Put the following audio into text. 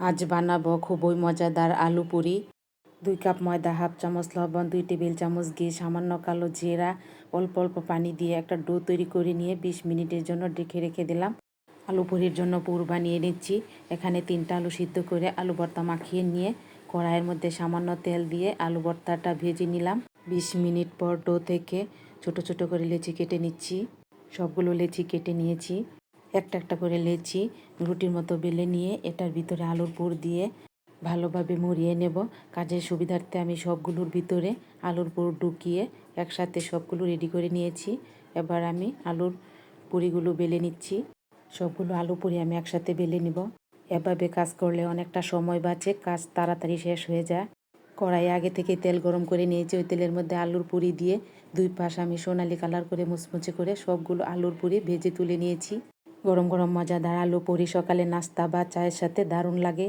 আজ বানাবো খুবই মজাদার আলু পুরি। দুই কাপ ময়দা, হাফ চামচ লবণ, দুই টেবিল চামচ ঘি, সামান্য কালো জিরা, অল্প অল্প পানি দিয়ে একটা ডো তৈরি করে নিয়ে বিশ মিনিটের জন্য ডেকে রেখে দিলাম। আলু পুরির জন্য পুর বানিয়ে নিচ্ছি। এখানে তিনটা আলু সিদ্ধ করে আলু ভর্তা মাখিয়ে নিয়ে কড়াইয়ের মধ্যে সামান্য তেল দিয়ে আলু ভর্তাটা ভেজে নিলাম। বিশ মিনিট পর ডো থেকে ছোট ছোট করে লেচি কেটে নিচ্ছি। সবগুলো লেচি কেটে নিয়েছি। একটা একটা করে লেচি রুটির মতো বেলে নিয়ে এটার ভিতরে আলুর পুর দিয়ে ভালোভাবে মুড়িয়ে নেব। কাজের সুবিধার্থে আমি সবগুলোর ভিতরে আলুর পুর ঢুকিয়ে একসাথে সবগুলো রেডি করে নিয়েছি। এবার আমি আলুর পুরিগুলো বেলে নিচ্ছি। সবগুলো আলু পুরি আমি একসাথে বেলে নিব। এভাবে কাজ করলে অনেকটা সময় বাঁচে, কাজ তাড়াতাড়ি শেষ হয়ে যায়। কড়াইয়ে আগে থেকে তেল গরম করে নিয়েছি, ওই তেলের মধ্যে আলুর পুরি দিয়ে দুই পাশ আমি সোনালি কালার করে মুচমুচে করে সবগুলো আলুর পুরি ভেজে তুলে নিয়েছি। গরম গরম মজাদার আলু পরি সকালে নাস্তা বা চায়ের সাথে দারুণ লাগে।